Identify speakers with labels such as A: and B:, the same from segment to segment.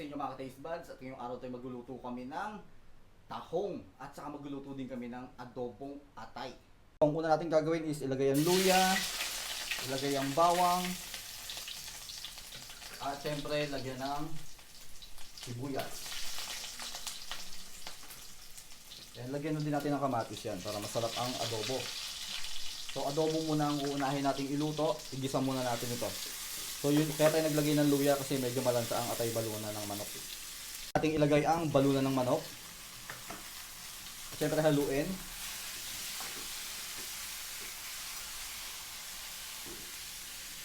A: sa inyo mga ka-taste buds at ngayong araw tayo magluluto kami ng tahong at saka magluluto din kami ng adobong atay. Ang una natin gagawin is ilagay ang luya, ilagay ang bawang, at syempre lagyan ng sibuyas. Yan, lagyan din natin ng kamatis yan para masarap ang adobo. So adobo muna ang uunahin nating iluto, igisa muna natin ito. So yun, kaya tayo naglagay ng luya kasi medyo malansa ang atay balunan ng manok. Ating ilagay ang balunan ng manok. Siyempre haluin.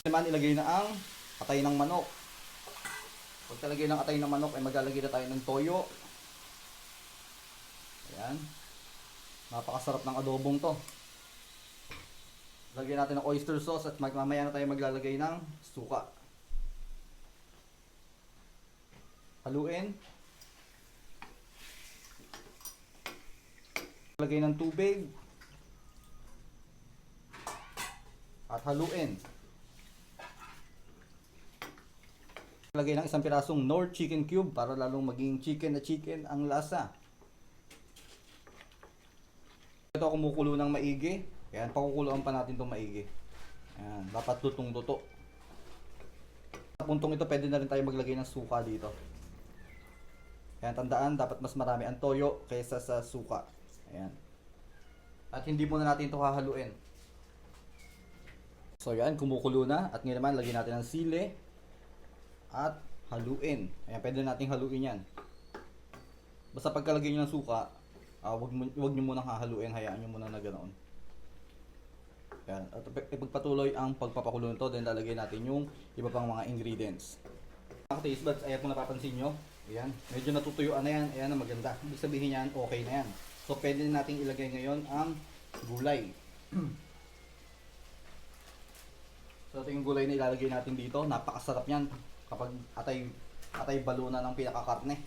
A: Naman ilagay na ang atay ng manok. Pag talagay ng atay ng manok ay maglalagay na tayo ng toyo. Ayan. Napakasarap ng adobong to. Lagyan natin ng oyster sauce at mamaya na tayo maglalagay ng suka. Haluin. Lagay ng tubig. At haluin. Lagay ng isang pirasong Nor chicken cube para lalong maging chicken na chicken ang lasa. Ito kumukulo ng maigi. Ayan, pakukuluan pa natin itong maigi. Ayan, dapat tutong tuto. Sa puntong ito, pwede na rin tayo maglagay ng suka dito. Ayan, tandaan, dapat mas marami ang toyo kaysa sa suka. Ayan. At hindi muna natin ito hahaluin. So yan, kumukulo na. At ngayon naman, lagyan natin ng sili. At haluin. Ayan, pwede nating haluin yan. Basta pagkalagay nyo ng suka, ah, wag, wag nyo munang hahaluin, hayaan nyo muna na ganoon. Yan. At ip- ipagpatuloy ang pagpapakulo nito, then lalagay natin yung iba pang mga ingredients. Mga taste buds, ayan kung napapansin nyo, ayan, medyo natutuyuan na yan, ayan maganda. Ibig sabihin yan, okay na yan. So, pwede na natin ilagay ngayon ang gulay. so, ito yung gulay na ilalagay natin dito. Napakasarap yan kapag atay, atay baluna ng pinakakarne.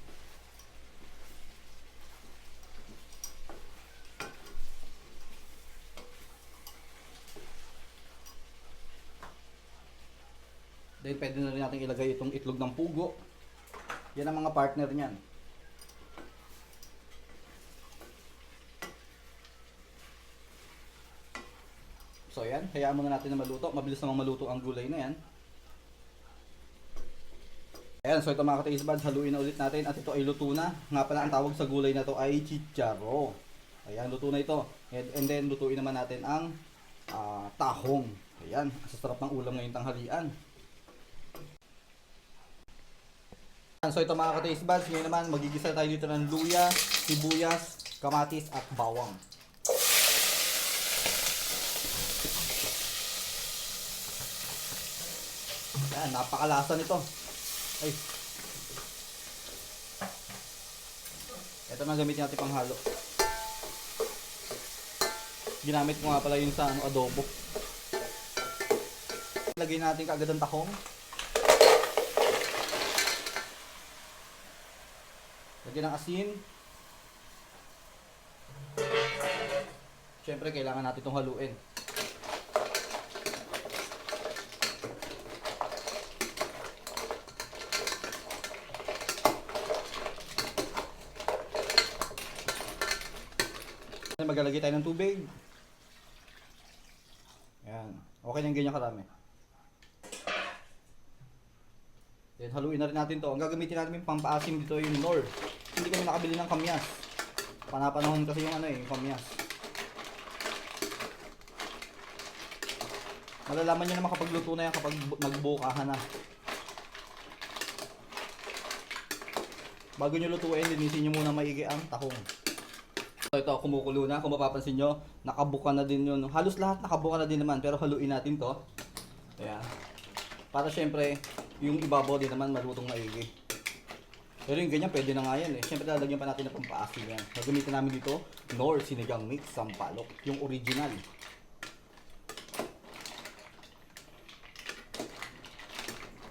A: Then pwede na rin natin ilagay itong itlog ng pugo. Yan ang mga partner niyan. So yan, hayaan muna natin na maluto. Mabilis namang maluto ang gulay na yan. Ayan, so ito mga ka-taste haluin na ulit natin at ito ay luto na. Nga pala ang tawag sa gulay na to ay chicharo. Ayan, luto na ito. And, and then lutuin naman natin ang ah, tahong. Ayan, sasarap ng ulam ngayong tanghalian. Ayan, So ito mga ka-taste buds, ngayon naman magigisa tayo dito ng luya, sibuyas, kamatis at bawang. Ayan, napakalasa nito. Ay. Ito na gamitin natin pang halo. Ginamit ko nga pala yun sa ano, adobo. Lagyan natin kaagad ang tahong. Lagyan ng asin. Siyempre, kailangan natin itong haluin. Maglalagay tayo ng tubig. Ayan. Okay yung ganyan karami. Then haluin na rin natin to. Ang gagamitin natin yung pampaasim dito yung Nor. Hindi kami nakabili ng kamyas. Panapanahon kasi yung ano eh, yung kamyas. Malalaman nyo naman kapag luto na yan kapag bu- nagbukahan na. Bago nyo lutuin, linisin nyo muna maigi ang tahong. So ito, kumukulo na. Kung mapapansin nyo, nakabuka na din yun. Halos lahat nakabuka na din naman. Pero haluin natin to. Ayan. Para syempre, yung ibabaw din naman malutong maigi. Pero yung ganyan, pwede na nga yan eh. Syempre, lalagyan pa natin ng pampaasim yan. Gagamitin namin dito, Nor Sinigang Mix Sampalok. Yung original.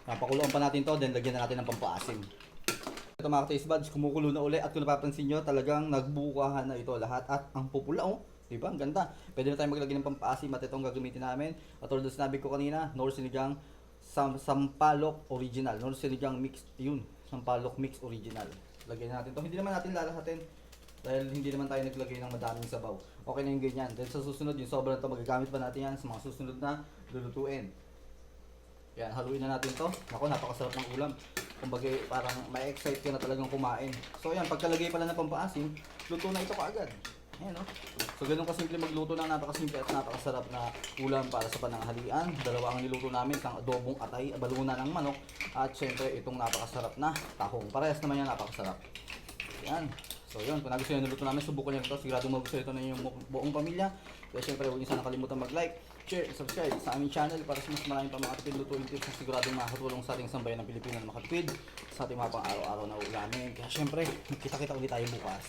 A: Napakuluan pa natin to, then lagyan na natin ng pampaasim. Ito mga taste buds, kumukulo na uli at kung napapansin nyo, talagang nagbukahan na ito lahat at ang pupula oh. Diba? Ang ganda. Pwede na tayo maglagay ng pampaasim at itong gagamitin namin. At tulad na sinabi ko kanina, Nor Sinigang Sam Sampalok Original. Nor Sinigang Mix, yun. Sampalok Mix Original. Lagyan natin to. Hindi naman natin lalahatin. Dahil hindi naman tayo naglagay ng madaming sabaw. Okay na yung ganyan. Then sa susunod, yung sobra na to, magagamit pa natin yan sa mga susunod na lulutuin. Yan, haluin na natin to. Ako, napakasarap ng ulam. Kumbaga, parang may excite ka na talagang kumain. So yan, pagkalagay pala ng pampaasim, luto na ito kaagad. Ayan, no? So, ganun kasimple magluto ng napakasimple at napakasarap na ulam para sa pananghalian. Dalawa ang niluto namin, isang adobong atay, baluna ng manok, at syempre itong napakasarap na tahong. Parehas naman yan, napakasarap. Yan. So yun, kung nagustuhan nyo luto namin, subukan nyo ito. Sigurado magustuhan ito na bu- buong pamilya. Kaya syempre, huwag nyo sana kalimutan mag-like, share, subscribe sa aming channel para sa mas maraming pa mga tipid lutuin tips na siguradong makakatulong sa ating sambayan ng Pilipino na makatipid sa ating mga pang araw-araw na ulamin. Kaya syempre, kita-kita ulit tayo bukas.